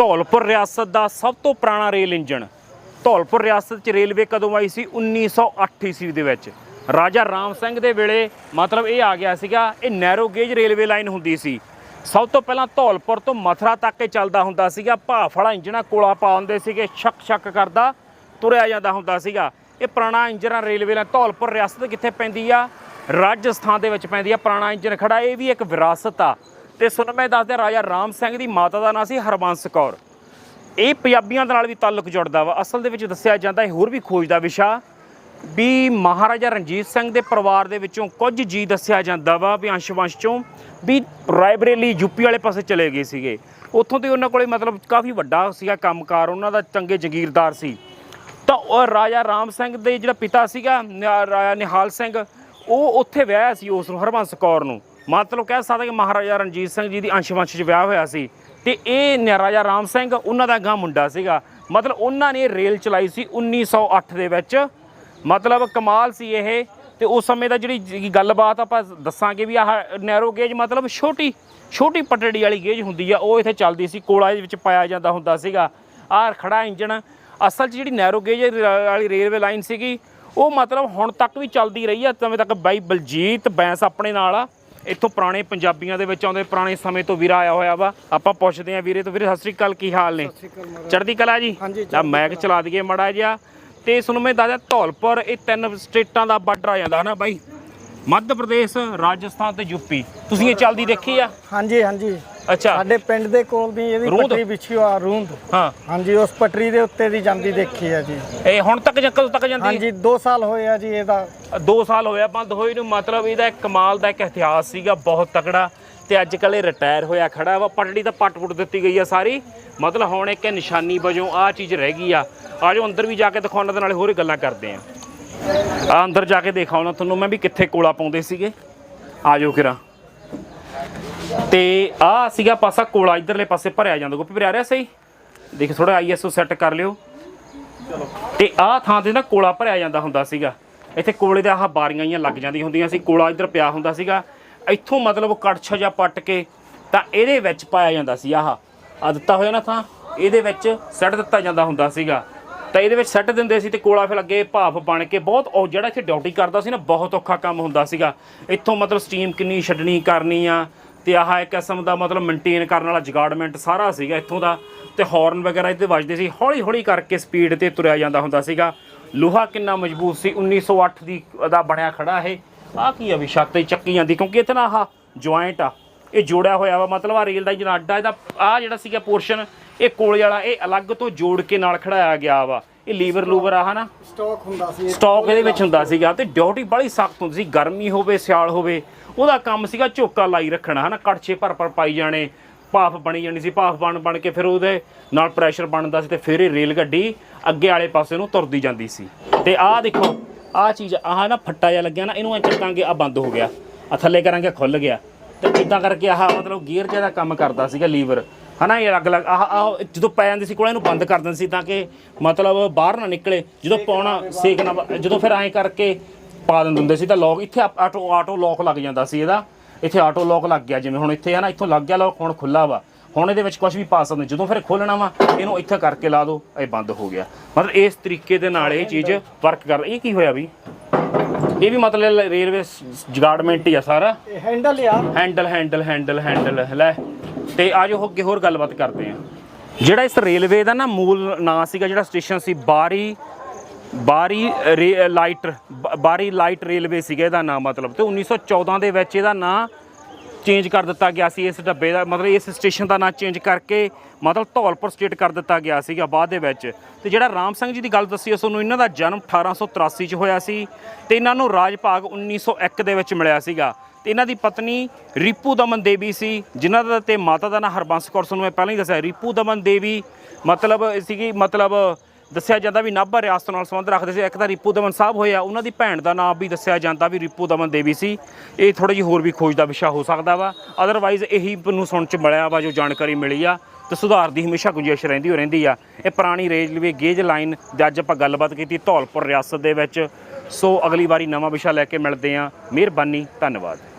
ਧੌਲਪੁਰ ਰਿਆਸਤ ਦਾ ਸਭ ਤੋਂ ਪੁਰਾਣਾ ਰੇਲ ਇੰਜਣ। ਧੌਲਪੁਰ ਰਿਆਸਤ 'ਚ ਰੇਲਵੇ ਕਦੋਂ ਆਈ ਸੀ? 1908 ਈਸਵੀ ਦੇ ਵਿੱਚ। ਰਾਜਾ ਰਾਮ ਸਿੰਘ ਦੇ ਵੇਲੇ ਮਤਲਬ ਇਹ ਆ ਗਿਆ ਸੀਗਾ, ਇਹ ਨੈਰੋ ਗੇਜ ਰੇਲਵੇ ਲਾਈਨ ਹੁੰਦੀ ਸੀ। ਸਭ ਤੋਂ ਪਹਿਲਾਂ ਧੌਲਪੁਰ ਤੋਂ ਮਥੁਰਾ ਤੱਕ ਇਹ ਚੱਲਦਾ ਹੁੰਦਾ ਸੀਗਾ। ਭਾਫ ਵਾਲਾ ਇੰਜਣਾ ਕੋਲਾ ਪਾ ਹੁੰਦੇ ਸੀਗੇ, ਛੱਕ ਛੱਕ ਕਰਦਾ, ਤੁਰਿਆ ਜਾਂਦਾ ਹੁੰਦਾ ਸੀਗਾ। ਇਹ ਪੁਰਾਣਾ ਇੰਜਨ ਰੇਲਵੇ ਲਾਈਨ ਧੌਲਪੁਰ ਰਿਆਸਤ ਕਿੱਥੇ ਪੈਂਦੀ ਆ? ਰਾਜਸਥਾਨ ਦੇ ਵਿੱਚ ਪੈਂਦੀ ਆ ਪੁਰਾਣਾ ਇੰਜਣ ਖੜਾ। ਇਹ ਵੀ ਇੱਕ ਵਿਰਾਸਤ ਆ। ਤੇ ਸੁਣ ਮੈਂ ਦੱਸਦਾ, ਰਾਜਾ ਰਾਮ ਸਿੰਘ ਦੀ ਮਾਤਾ ਦਾ ਨਾਂ ਸੀ ਹਰਬੰਸ ਕੌਰ। ਇਹ ਪੰਜਾਬੀਆਂ ਦੇ ਨਾਲ ਵੀ ਤਾਲੁਕ ਜੁੜਦਾ ਵਾ। ਅਸਲ ਦੇ ਵਿੱਚ ਦੱਸਿਆ ਜਾਂਦਾ, ਇਹ ਹੋਰ ਵੀ ਖੋਜ ਦਾ ਵਿਸ਼ਾ ਵੀ ਮਹਾਰਾਜਾ ਰਣਜੀਤ ਸਿੰਘ ਦੇ ਪਰਿਵਾਰ ਦੇ ਵਿੱਚੋਂ ਕੁਝ ਜੀ ਦੱਸਿਆ ਜਾਂਦਾ ਵਾ ਵੀ ਅੰਸ਼-ਵੰਸ਼ ਚੋਂ ਵੀ ਰਾਇਬਰੇਲੀ ਯੂਪੀ ਵਾਲੇ ਪਾਸੇ ਚਲੇ ਗਏ ਸੀਗੇ। ਉੱਥੋਂ ਤੇ ਉਹਨਾਂ ਕੋਲੇ ਮਤਲਬ ਕਾਫੀ ਵੱਡਾ ਸੀਗਾ ਕੰਮਕਾਰ, ਉਹਨਾਂ ਦਾ ਚੰਗੇ ਜ਼ਗੀਰਦਾਰ ਸੀ। ਤਾਂ ਉਹ ਰਾਜਾ ਰਾਮ ਸਿੰਘ ਦੇ ਜਿਹੜਾ ਪਿਤਾ ਸੀਗਾ ਨਿਆ- ਰਾਜਾ ਨਿਹਾਲ ਸਿੰਘ, ਉਹ ਉੱਥੇ ਵਿਆਹਿਆ ਸੀ ਉਸ ਨੂੰ, ਹਰਬੰਸ ਕੌਰ ਨੂੰ। ਮਤਲਬ ਕਹਿ ਸਕਦੇ ਕਿ ਮਹਾਰਾਜਾ ਰਣਜੀਤ ਸਿੰਘ ਜੀ ਦੀ ਅੰਸ਼ਵੰਸ਼ 'ਚ ਵਿਆਹ ਹੋਇਆ ਸੀ ਤੇ ਇਹ ਨਿਆ- ਰਾਜਾ ਰਾਮ ਸਿੰਘ, ਉਹਨਾਂ ਦਾ ਗਾਂ ਮੁੰਡਾ ਸੀਗਾ। ਮਤਲਬ ਉਹਨਾਂ ਨੇ ਰੇਲ ਚਲਾਈ ਸੀ 1908 ਦੇ ਵਿੱਚ। ਮਤਲਬ ਕਮਾਲ ਸੀ ਇਹ ਤੇ ਉਸ ਸਮੇਂ ਦਾ ਜਿਹੜੀ ਗੱਲਬਾਤ ਆਪਾਂ ਦੱਸਾਂਗੇ ਵੀ ਆਹ ਨੈਰੋ ਗੇਜ ਮਤਲਬ ਛੋਟੀ ਛੋਟੀ ਪਟੜੀ ਵਾਲੀ ਗੇਜ ਹੁੰਦੀ ਆ, ਉਹ ਇੱਥੇ ਚੱਲਦੀ ਸੀ, ਕੋਲਾ ਦੇ ਵਿੱਚ ਪਾਇਆ ਜਾਂਦਾ ਹੁੰਦਾ ਸੀਗਾ। ਆਹ ਖੜਾ ਇੰਜਣ, ਅਸਲ 'ਚ ਜਿਹੜੀ ਨੈਰੋ ਗੇਜ ਵਾਲੀ ਰੇਲਵੇ ਲਾਈਨ ਸੀਗੀ, ਉਹ ਮਤਲਬ ਹੁਣ ਤੱਕ ਵੀ ਚੱਲਦੀ ਰਹੀ ਆ, ਤਵੇਂ ਤੱਕ ਬਾਈ ਬਲਜੀਤ ਬੈਂਸ ਆਪਣੇ ਨਾਲ ਆ। ਇੱਥੋਂ ਪੁਰਾਣੇ ਪੰਜਾਬੀਆਂ ਦੇ ਵਿੱਚ ਆਉਂਦੇ ਪੁਰਾਣੇ ਸਮੇਂ ਤੋਂ ਵੀਰਾ ਆਇਆ ਹੋਇਆ ਵਾ। ਆਪਾਂ ਪੁੱਛਦੇ ਆਂ ਵੀਰੇ ਤੋਂ। ਵੀਰੇ ਸਤਿ ਸ੍ਰੀ ਅਕਾਲ ਕੀ ਹਾਲ ਨੇ? ਚੜ੍ਹਦੀ ਕਲਾ ਜੀ? ਹਾਂਜੀ, ਤਾਂ ਮੈਕ ਚਲਾ ਦਈਏ ਮੜਾ ਜਿਹਾ। ਤੇ ਸੁਣ ਮੈਂ ਦੱਸਦਾ ਧੌਲਪੁਰ ਇਹ ਤਿੰਨ ਸਟੇਟਾਂ ਦਾ ਬਾਰਡਰ ਆ ਜਾਂਦਾ ਨਾ ਬਾਈ? ਮੱਧ ਪ੍ਰਦੇਸ਼ ਰਾਜਸਥਾਨ ਤੇ ਯੂਪੀ ਤੁਸੀਂ ਇਹ ਚੱਲਦੀ ਦੇਖੀ ਆ? ਹਾਂਜੀ ਹਾਂਜੀ। ਅੱਛਾ। ਸਾਡੇ ਪਿੰਡ ਦੇ ਕੋਲ ਦੀ ਇਹਦੀ ਰੂੰਦ? ਪਟਰੀ ਵਿਛੀ ਆ ਰੂੰਦ। ਹਾਂ। ਹਾਂਜੀ ਉਸ ਪਟਰੀ ਦੇ ਉੱਤੇ ਦੀ ਜਾਂਦੀ ਦੇਖੀ ਆ ਜੀ। ਇਹ ਹੁਣ ਤੱਕ ਜਾਂ ਕਦੋਂ ਤੱਕ ਜਾਂਦੀ? ਹਾਂਜੀ 2 ਸਾਲ ਹੋਏ ਆ ਜੀ ਇਹਦਾ। 2 ਸਾਲ ਹੋਇਆ ਬੰਦ ਹੋਏ ਨੂੰ ਮਤਲਬ ਇਹਦਾ ਇੱਕ ਕਮਾਲ ਦਾ ਇੱਕ ਇਤਿਹਾਸ ਸੀਗਾ ਬਹੁਤ ਤਕੜਾ। ਤੇ ਅੱਜ ਕੱਲ੍ਹ ਇਹ ਰਿਟਾਇਰ ਹੋਇਆ ਖੜਾ ਵਾ ਪਟੜੀ ਤਾਂ ਪੱਟ-ਪੁੱਟ ਦਿੱਤੀ ਗਈ ਆ ਸਾਰੀ। ਮਤਲਬ ਹੁਣ ਇੱਕ ਨਿਸ਼ਾਨੀ ਵਜੋਂ ਆਹ ਚੀਜ਼ ਰਹਿ ਗਈ ਆ। ਆਜੋ ਅੰਦਰ ਵੀ ਜਾ ਕੇ ਦਿਖਾਉਣਾ ਦੇ ਨਾਲੇ ਹੋਰ ਗੱਲਾਂ ਕਰਦੇ ਆ। ਆ ਅੰਦਰ ਜਾ ਕੇ ਦਿਖਾਉਣਾ ਤੁਹਾਨੂੰ ਮੈਂ ਵੀ ਕਿੱਥੇ ਕੋਲਾ ਪਾਉਂਦੇ ਸੀਗੇ। ਆਜੋ ਕਿਰਾ ਤੇ ਆ ਸੀਗਾ ਪਾਸਾ ਕੋਲਾ, ਇਧਰਲੇ ਪਾਸੇ ਭਰਿਆ ਜਾਂਦਾ। ਗੋਪੀ ਭਰਿਆ ਰਿਹਾ ਸਹੀ? ਦੇਖ ਥੋੜਾ ਆਈਐਸਓ ਸੈੱਟ ਕਰ ਲਿਓ। ਤੇ ਆਹ ਥਾਂ ਤੇ ਨਾ ਕੋਲਾ ਭਰਿਆ ਜਾਂਦਾ ਹੁੰਦਾ ਸੀਗਾ। ਇੱਥੇ ਕੋਲੇ ਦੇ ਆਹ ਬਾਰੀਆਂ ਜੀਆਂ ਲੱਗ ਜਾਂਦੀਆਂ ਹੁੰਦੀਆਂ ਸੀ। ਕੋਲਾ ਇੱਧਰ ਪਿਆ ਹੁੰਦਾ ਸੀਗਾ। ਇੱਥੋਂ ਮਤਲਬ ਕੜਛਾ ਜਾਂ ਪੱਟ ਕੇ ਤਾਂ ਇਹਦੇ ਵਿੱਚ ਪਾਇਆ ਜਾਂਦਾ ਸੀ ਆਹ। ਆ ਦਿੱਤਾ ਹੋਇਆ ਨਾ ਥਾਂ? ਇਹਦੇ ਵਿੱਚ ਸੈੱਟ ਦਿੱਤਾ ਜਾਂਦਾ ਹੁੰਦਾ ਸੀਗਾ। ਤਾਂ ਇਹਦੇ ਵਿੱਚ ਸੈੱਟ ਦਿੰਦੇ ਸੀ ਤੇ ਕੋਲਾ ਫਿਰ ਅੱਗੇ ਭਾਫ ਬਣ ਕੇ ਬਹੁਤ ਉਹ ਜਿਹੜਾ ਇੱਥੇ ਡਿਊਟੀ ਕਰਦਾ ਸੀ ਨਾ, ਬਹੁਤ ਔਖਾ ਕੰਮ ਹੁੰਦਾ ਸੀਗਾ। ਇੱਥੋਂ ਮਤਲਬ ਸਟੀਮ ਕਿੰਨੀ ਛੱਡਣੀ, ਕਰਨੀ ਆ। ਤੇ ਆਹ ਇੱਕ ਕਿਸਮ ਦਾ ਮਤਲਬ ਮੇਨਟੇਨ ਕਰਨ ਵਾਲਾ ਜਗਾਰਡਮੈਂਟ ਸਾਰਾ ਸੀਗਾ ਇੱਥੋਂ ਦਾ, ਤੇ ਹਾਰਨ ਵਗੈਰਾ ਇੱਥੇ ਵੱਜਦੇ ਸੀ ਹੌਲੀ ਹੌਲੀ ਕਰਕੇ ਸਪੀਡ ਤੇ ਤੁਰਿਆ ਜਾਂਦਾ ਹੁੰਦਾ ਸੀਗਾ। ਲੋਹਾ ਕਿੰਨਾ ਮਜ਼ਬੂਤ ਸੀ 1908 ਦੀ ਦਾ ਬਣਿਆ ਖੜਾ ਇਹ। ਆਹ ਕੀ ਆ ਵੀ ਛੱਤ ਤੇ ਚੱਕੀ ਜਾਂਦੀ, ਕਿਉਂਕਿ ਇੱਥੇ ਨਾ ਆਹ ਜੁਆਇੰਟ ਆ, ਇਹ ਜੋੜਿਆ ਹੋਇਆ ਵਾ, ਮਤਲਬ ਆ ਰੇਲ ਦਾ ਜਿਹੜਾ ਅੱਡਾ, ਇਹਦਾ ਆ ਜਿਹੜਾ ਸੀਗਾ ਪੋਰਸ਼ਨ ਇਹ ਕੋਲੇ ਵਾਲਾ, ਇਹ ਅਲੱਗ ਤੋਂ ਜੋੜ ਕੇ ਨਾਲ ਖੜਾਇਆ ਗਿਆ ਵਾ। ਇਹ ਲੀਵਰ ਲੂਵਰ ਆ ਹਨਾ? ਸਟਾਕ ਹੁੰਦਾ ਸੀ। ਸਟਾਕ ਇਹਦੇ ਵਿੱਚ ਹੁੰਦਾ ਸੀਗਾ ਤੇ ਡਿਊਟੀ ਬੜੀ ਸਖਤ ਹੁੰਦੀ ਸੀ ਗਰਮੀ ਹੋਵੇ ਸਿਆਲ ਹੋਵੇ ਉਹਦਾ ਕੰਮ ਸੀਗਾ ਝੋਕਾ ਲਾਈ ਰੱਖਣਾ ਹਨਾ? ਕੜਛੇ ਭਰ ਭਰ ਪਾਈ ਜਾਣੇ ਭਾਫ ਬਣੀ ਜਾਣੀ ਸੀ ਭਾਫ ਬਣ ਬਣ ਕੇ ਫਿਰ ਉਹਦੇ ਨਾਲ ਪ੍ਰੈਸ਼ਰ ਬਣਦਾ ਸੀ ਤੇ ਫਿਰ ਇਹ ਰੇਲ ਗੱਡੀ ਅੱਗੇ ਵਾਲੇ ਪਾਸੇ ਨੂੰ ਤੁਰਦੀ ਜਾਂਦੀ ਸੀ। ਤੇ ਆਹ ਦੇਖੋ ਆਹ ਚੀਜ਼ ਆਹ ਨਾ ਫੱਟਾ ਜਿਹਾ ਲੱਗਿਆ ਨਾ ਇਹਨੂੰ ਐ ਚੱਕਾਂਗੇ ਆ ਬੰਦ ਹੋ ਗਿਆ ਆ ਥੱਲੇ ਕਰਾਂਗੇ ਖੁੱਲ ਗਿਆ। ਤੇ ਇਦਾਂ ਕਰਕੇ ਆਹ ਮਤਲਬ ਗੀਅਰ ਜਿਹਾ ਦਾ ਕੰਮ ਕਰਦਾ ਸੀਗਾ ਲੀਵਰ। ਹਨਾ ਇਹ ਅਲੱਗ ਅਲੱਗ ਆਹ ਆਹ ਜਦੋਂ ਪੈ ਜਾਂਦੀ ਸੀ ਕੋਲ ਇਹਨੂੰ ਬੰਦ ਕਰ ਦਿੰਦੇ ਸੀ ਤਾਂ ਕਿ ਮਤਲਬ ਬਾਹਰ ਨਾ ਨਿਕਲੇ। ਜਦੋਂ ਪਾਉਣਾ ਸੇਕ ਨਾ ਜਦੋਂ ਫਿਰ ਐਂ ਕਰਕੇ ਪਾ ਦਿੰਦੇ ਹੁੰਦੇ ਸੀ ਤਾਂ ਲੋਕ ਇੱਥੇ ਆਟੋ ਆਟੋ ਲੋਕ ਲੱਗ ਜਾਂਦਾ ਸੀ ਇਹਦਾ। ਇੱਥੇ ਆਟੋ ਲੋਕ ਲੱਗ ਗਿਆ ਜਿਵੇਂ ਹੁਣ ਇੱਥੇ ਹੈ ਨਾ ਇੱਥੋਂ ਲੱਗ ਗਿਆ ਲੋਕ ਹੁਣ ਖੁੱਲਾ ਵਾ। ਹੁਣ ਇਹਦੇ ਵਿੱਚ ਕੁਝ ਵੀ ਪਾ ਸਕਦੇ। ਜਦੋਂ ਫਿਰ ਖੋਲਣਾ ਵਾ ਇਹਨੂੰ ਇੱਥੇ ਕਰਕੇ ਲਾ ਦਿਓ ਇਹ ਬੰਦ ਹੋ ਗਿਆ। ਮਤਲਬ ਇਸ ਤਰੀਕੇ ਦੇ ਨਾਲ ਇਹ ਚੀਜ਼ ਵਰਕ ਕਰ ਇਹ ਕੀ ਹੋਇਆ ਵੀ? ਇਹ ਵੀ ਮਤਲਬ ਰੇਲਵੇ ਜਗਾਰਡਮੈਂਟ ਹੀ ਆ ਸਾਰਾ। ਇਹ ਹੈਂਡਲ ਆ। ਹੈਂਡਲ ਹੈਂਡਲ ਹੈਂਡਲ ਹੈਂਡਲ ਲੈ। ਤੇ ਆਜੋ ਹੋ ਅੱਗੇ ਹੋਰ ਗੱਲਬਾਤ ਕਰਦੇ ਹਾਂ। ਜਿਹੜਾ ਇਸ ਰੇਲਵੇ ਦਾ ਨਾ ਮੂਲ ਨਾਂ ਸੀਗਾ, ਜਿਹੜਾ ਸਟੇਸ਼ਨ ਸੀ ਬਾਰੀ ਬਾਰੀ ਰੇ- ਲਾਈਟ, ਬ- ਬਾਰੀ ਲਾਈਟ ਰੇਲਵੇ ਸੀਗਾ ਇਹਦਾ ਨਾਮ ਮਤਲਬ। ਤੇ 1914 ਦੇ ਵਿੱਚ ਇਹਦਾ ਨਾਂ ਚੇਂਜ ਕਰ ਦਿੱਤਾ ਗਿਆ ਸੀ, ਇਸ ਡੱਬੇ ਦਾ, ਮਤਲਬ ਇਸ ਸਟੇਸ਼ਨ ਦਾ ਨਾਂ ਚੇਂਜ ਕਰਕੇ ਮਤਲਬ ਧੌਲਪੁਰ ਸਟੇਟ ਕਰ ਦਿੱਤਾ ਗਿਆ ਸੀਗਾ ਬਾਅਦ ਦੇ ਵਿੱਚ। ਤੇ ਜਿਹੜਾ ਰਾਮ ਸਿੰਘ ਜੀ ਦੀ ਗੱਲ ਦੱਸੀ ਉਸ ਨੂੰ ਇਹਨਾਂ ਦਾ ਜਨਮ 1883 ਚ ਹੋਇਆ ਸੀ ਤੇ ਇਹਨਾਂ ਨੂੰ ਰਾਜ ਭਾਗ 1901 ਦੇ ਵਿੱਚ ਮਿਲਿਆ ਸੀਗਾ। ਤੇ ਇਹਨਾਂ ਦੀ ਪਤਨੀ ਰਿਪੂ ਦਮਨ ਦੇਵੀ ਸੀ, ਜਿਨ੍ਹਾਂ ਦਾ ਤੇ ਮਾਤਾ ਦਾ ਨਾਂ ਹਰਬੰਸ ਕੌਰ ਤੁਹਾਨੂੰ ਮੈਂ ਪਹਿਲਾਂ ਹੀ ਦੱਸਿਆ, ਰਿਪੂ ਦਮਨ ਦੇਵੀ, ਮਤਲਬ ਸੀਗੀ, ਮਤਲਬ ਦੱਸਿਆ ਜਾਂਦਾ ਵੀ ਨਾਭਾ ਰਿਆਸਤ ਨਾਲ ਸੰਬੰਧ ਰੱਖਦੇ ਸੀ, ਇੱਕ ਤਾਂ ਰਿਪੂ ਦਮਨ ਸਾਹਿਬ ਹੋਏ ਆ, ਉਹਨਾਂ ਦੀ ਭੈਣ ਦਾ ਨਾਮ ਵੀ ਦੱਸਿਆ ਜਾਂਦਾ ਵੀ ਰਿਪੂ ਦਮਨ ਦੇਵੀ ਸੀ, ਇਹ ਥੋੜੀ ਜਿਹੀ ਹੋਰ ਵੀ ਖੋਜ ਦਾ ਵਿਸ਼ਾ ਹੋ ਸਕਦਾ ਵਾ ਅਦਰਵਾਈਜ਼ ਇਹੀ ਮੈਨੂੰ ਸੁਣ ਚ ਮਿਲਿਆ ਵਾ, ਜੋ ਜਾਣਕਾਰੀ ਮਿਲੀ ਆ, ਤੇ ਸੁਧਾਰ ਦੀ ਹਮੇਸ਼ਾ ਗੁੰਜਾਇਸ਼ ਰਹਿੰਦੀ ਹੋ ਰਹਿੰਦੀ ਆ, ਇਹ ਪੁਰਾਣੀ ਰੇਲਵੇ ਗੇਜ ਲਾਈਨ ਦੇ ਅੱਜ ਆਪਾਂ ਗੱਲਬਾਤ ਕੀਤੀ ਧੌਲਪੁਰ ਰਿਆਸਤ ਦੇ ਵਿੱਚ, ਸੋ ਅਗਲੀ ਵਾਰੀ ਨਵਾਂ ਵਿਸ਼ਾ ਲੈ ਕੇ ਮਿਲਦੇ ਆ ਮਿਹਰਬਾਨੀ, ਧੰਨਵਾਦ।